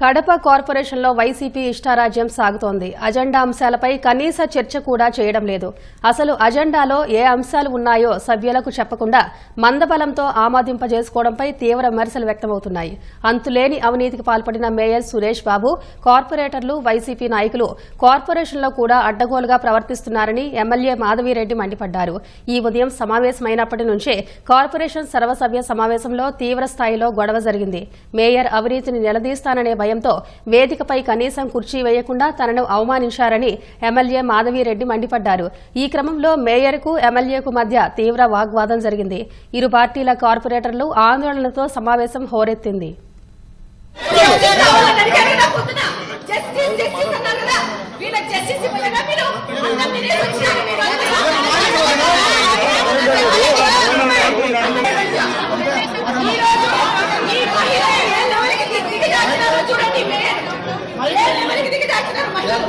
కడప కార్పొరేషన్లో వైసీపీ ఇష్టారాజ్యం సాగుతోంది. అజెండా అంశాలపై కనీస చర్చ కూడా చేయడం లేదు. అసలు అజెండాలో ఏ అంశాలు ఉన్నాయో సభ్యులకు చెప్పకుండా మందబలంతో ఆమోదింపజేసుకోవడంపై తీవ్ర విమర్శలు వ్యక్తమవుతున్నాయి. అంతులేని అవినీతికి పాల్పడిన మేయర్ సురేష్ బాబు కార్పొరేటర్లు వైసీపీ నాయకులు కార్పొరేషన్లో కూడా అడ్డగోలుగా ప్రవర్తిస్తున్నారని ఎమ్మెల్యే మాధవిరెడ్డి మండిపడ్డారు. ఈ ఉదయం సమావేశమైనప్పటి నుంచే కార్పొరేషన్ సర్వసభ్య సమావేశంలో తీవ్ర స్థాయిలో గొడవ జరిగింది. మేయర్ అవినీతిని నిలదీస్తాననే భయంతో వేదికపై కనీసం కుర్చీ వేయకుండా తనను అవమానించారని ఎమ్మెల్యే మాధవిరెడ్డి మండిపడ్డారు ఈ క్రమంలో మేయర్కు ఎమ్మెల్యేకు మధ్య తీవ్ర వాగ్వాదం జరిగింది ఇరు పార్టీల కార్పొరేటర్లు ఆందోళనతో సమావేశం హోరెత్తింది జస్టిస్, జస్టిస్ అన్నారు కదా. వీళ్ళకి జస్టిస్ ఇవ్వలేదా మీరు? అంతా మీరే వచ్చినారు మీరు. ఈ రోజు ఈ మహిళ ఏ లెవెల్కి దిగి- దిగజారినారో చూడండి మీరు. ఏ లెవెల్కి దిగజారినారో మహిళలు.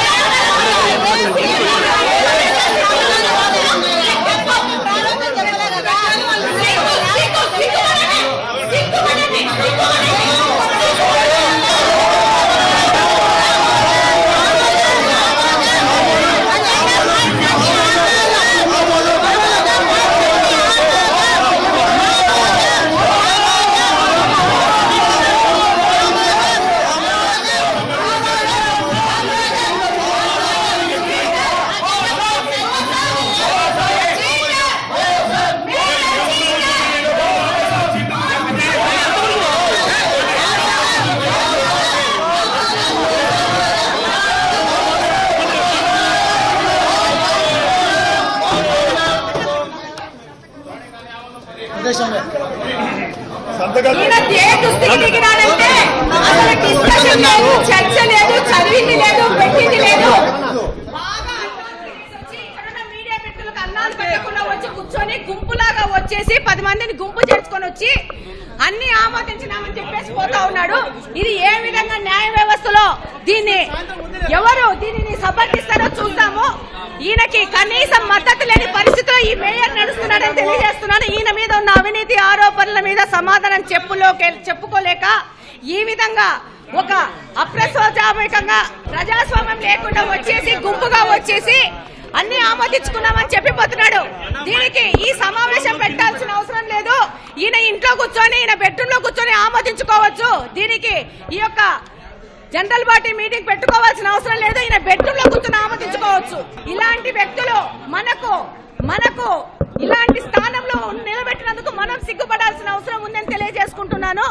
వచ్చి ఇక్కడున్న మీడియా మిత్రులకు అన్నాలు పెట్టకుండా వచ్చి కూర్చొని గుంపులాగా వచ్చేసి పది మందిని గుంపు చేర్చుకొని వచ్చి అన్ని ఆమోదించినామని చెప్పేసి పోతా ఉన్నాడు. ఇది ఏ విధంగా న్యాయ వ్యవస్థలో దీన్ని ఎవరు దీనిని సమర్థిస్తారో చూద్దాము ఈయనకి కనీసం చెప్పులోకి చెప్పుకోలేక ఈ విధంగా ఒక అప్రస్వామికంగా ప్రజాస్వామ్యం లేకుండా వచ్చేసి గుంపుగా వచ్చేసి అన్ని ఆమోదించుకున్నామని చెప్పిపోతున్నాడు. దీనికి ఈ సమావేశం పెట్టాల్సిన అవసరం లేదు. ఈయన ఇంట్లో కూర్చొని ఈయన బెడ్రూమ్లో కూర్చొని ఆమోదించుకోవచ్చు. దీనికి ఈ యొక్క జనరల్ బాడీ మీటింగ్ పెట్టుకోవాల్సిన అవసరం లేదు. ఈయన బెడ్రూమ్లో కూర్చొని ఆమోదించుకోవచ్చు. ఇలాంటి వ్యక్తులు మనకు మనకు ఇలాంటి స్థానంలో